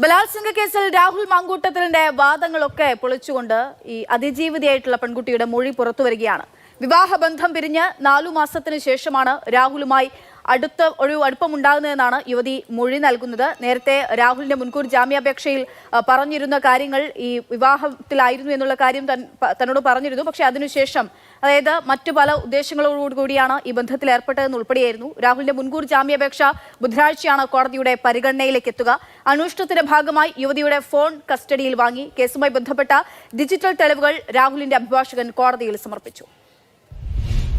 ബലാത്സംഗ കേസിൽ രാഹുൽ മാങ്കൂട്ടത്തിലിന്റെ വാദങ്ങളൊക്കെ പൊളിച്ചുകൊണ്ട് ഈ അതിജീവിതയായിട്ടുള്ള പെൺകുട്ടിയുടെ മൊഴി പുറത്തു വരികയാണ്. വിവാഹബന്ധം പിരിഞ്ഞ് നാലു മാസത്തിനു ശേഷമാണ് രാഹുലുമായി അടുത്ത ഒരു അടുപ്പമുണ്ടാകുന്നതെന്നാണ് യുവതി മൊഴി നൽകുന്നത്. നേരത്തെ രാഹുലിന്റെ മുൻകൂർ ജാമ്യാപേക്ഷയിൽ പറഞ്ഞിരുന്ന കാര്യങ്ങൾ ഈ വിവാഹത്തിലായിരുന്നു എന്നുള്ള കാര്യം തന്നോട് പറഞ്ഞിരുന്നു. പക്ഷേ അതിനുശേഷം അതായത് മറ്റു പല ഉദ്ദേശങ്ങളോടുകൂടിയാണ് ഈ ബന്ധത്തിൽ ഏർപ്പെട്ടതെന്ന് ഉൾപ്പെടെയായിരുന്നു. രാഹുലിന്റെ മുൻകൂർ ജാമ്യാപേക്ഷ ബുധനാഴ്ചയാണ് കോടതിയുടെ പരിഗണനയിലേക്ക് എത്തുക. അന്വേഷണത്തിന്റെ ഭാഗമായി യുവതിയുടെ ഫോൺ കസ്റ്റഡിയിൽ വാങ്ങി കേസുമായി ബന്ധപ്പെട്ട ഡിജിറ്റൽ തെളിവുകൾ രാഹുലിന്റെ അഭിഭാഷകൻ കോടതിയിൽ സമർപ്പിച്ചു.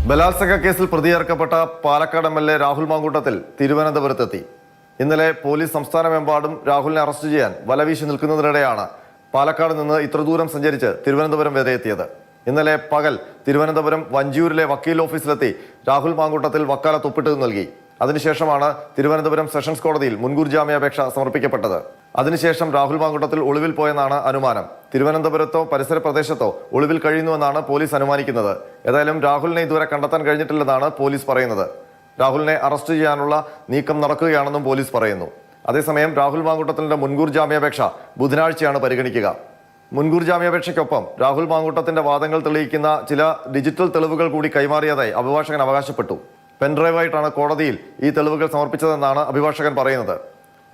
ബലാത്സംഗ കേസിൽ പ്രതിചേർക്കപ്പെട്ട Palakkad M L A Rahul Mamkoottathil തിരുവനന്തപുരത്തെത്തി. ഇന്നലെ പോലീസ് സംസ്ഥാനമെമ്പാടും രാഹുലിനെ അറസ്റ്റ് ചെയ്യാൻ വലവീശി നിൽക്കുന്നതിനിടെയാണ് പാലക്കാട് നിന്ന് ഇത്ര ദൂരം സഞ്ചരിച്ച് തിരുവനന്തപുരം വരെ എത്തിയത്. ഇന്നലെ പകൽ തിരുവനന്തപുരം വഞ്ചിയൂരിലെ വക്കീൽ ഓഫീസിലെത്തി രാഹുൽ മാങ്കൂട്ടത്തിൽ വക്കാലത്ത് ഒപ്പിട്ട് നൽകി. അതിനുശേഷമാണ് തിരുവനന്തപുരം സെഷൻസ് കോടതിയിൽ മുൻകൂർ ജാമ്യാപേക്ഷ സമർപ്പിക്കപ്പെട്ടത്. അതിനുശേഷം രാഹുൽ മാങ്കൂട്ടത്തിൽ ഒളിവിൽ പോയെന്നാണ് അനുമാനം. തിരുവനന്തപുരത്തോ പരിസര പ്രദേശത്തോ ഒളിവിൽ കഴിയുന്നുവെന്നാണ് പോലീസ് അനുമാനിക്കുന്നത്. ഏതായാലും രാഹുലിനെ ഇതുവരെ കണ്ടെത്താൻ കഴിഞ്ഞിട്ടില്ലെന്നാണ് പോലീസ് പറയുന്നത്. രാഹുലിനെ അറസ്റ്റ് ചെയ്യാനുള്ള നീക്കം നടക്കുകയാണെന്നും പോലീസ് പറയുന്നു. അതേസമയം രാഹുൽ മാങ്കൂട്ടത്തിന്റെ മുൻകൂർ ജാമ്യാപേക്ഷ ബുധനാഴ്ചയാണ് പരിഗണിക്കുക. മുൻകൂർ ജാമ്യാപേക്ഷയ്ക്കൊപ്പം രാഹുൽ മാങ്കൂട്ടത്തിന്റെ വാദങ്ങൾ തെളിയിക്കുന്ന ചില ഡിജിറ്റൽ തെളിവുകൾ കൂടി കൈമാറിയതായി അഭിഭാഷകൻ അവകാശപ്പെട്ടു. പെൻഡ്രൈവായിട്ടാണ് കോടതിയിൽ ഈ തെളിവുകൾ സമർപ്പിച്ചതെന്നാണ് അഭിഭാഷകൻ പറയുന്നത്.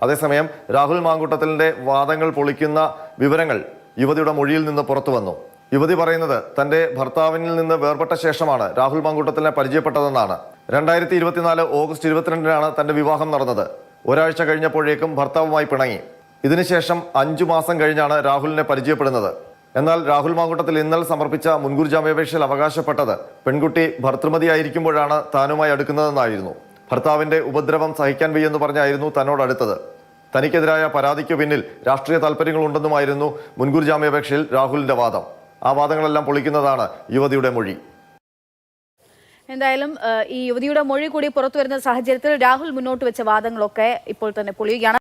അതേസമയം രാഹുൽ മാങ്കൂട്ടത്തിലിന്റെ വാദങ്ങൾ പൊളിക്കുന്ന വിവരങ്ങൾ യുവതിയുടെ മൊഴിയിൽ നിന്ന് പുറത്തു വന്നു. യുവതി പറയുന്നത് തന്റെ ഭർത്താവിനിൽ നിന്ന് വേർപെട്ട ശേഷമാണ് രാഹുൽ മാങ്കൂട്ടത്തിനെ പരിചയപ്പെട്ടതെന്നാണ്. രണ്ടായിരത്തി ഇരുപത്തിനാല് ഓഗസ്റ്റ് ഇരുപത്തിരണ്ടിനാണ് തന്റെ വിവാഹം നടന്നത്. ഒരാഴ്ച കഴിഞ്ഞപ്പോഴേക്കും ഭർത്താവുമായി പിണങ്ങി. ഇതിനുശേഷം അഞ്ചു മാസം കഴിഞ്ഞാണ് രാഹുലിനെ പരിചയപ്പെടുന്നത്. എന്നാൽ രാഹുൽ മാങ്കൂട്ടത്തിൽ ഇന്നലെ സമർപ്പിച്ച മുൻകൂർ ജാമ്യാപേക്ഷയിൽ അവകാശപ്പെട്ടത് പെൺകുട്ടി ഭർത്തൃമതിയായിരിക്കുമ്പോഴാണ് താനുമായി അടുക്കുന്നതെന്നായിരുന്നു. ഭർത്താവിന്റെ ഉപദ്രവം സഹിക്കാൻ വയ്യെന്ന് പറഞ്ഞായിരുന്നു തന്നോട് അടുത്തത്. തനിക്കെതിരായ പരാതിക്ക് പിന്നിൽ രാഷ്ട്രീയ താല്പര്യങ്ങളുണ്ടെന്നുമായിരുന്നു മുൻകൂർ ജാമ്യാപേക്ഷയിൽ രാഹുലിന്റെ വാദം. ആ വാദങ്ങളെല്ലാം പൊളിക്കുന്നതാണ് യുവതിയുടെ മൊഴി. എന്തായാലും ഈ യുവതിയുടെ മൊഴി കൂടി പുറത്തു വരുന്ന സാഹചര്യത്തിൽ രാഹുൽ മുന്നോട്ട് വെച്ച വാദങ്ങളൊക്കെ ഇപ്പോൾ തന്നെ പൊളിയുകയാണ്.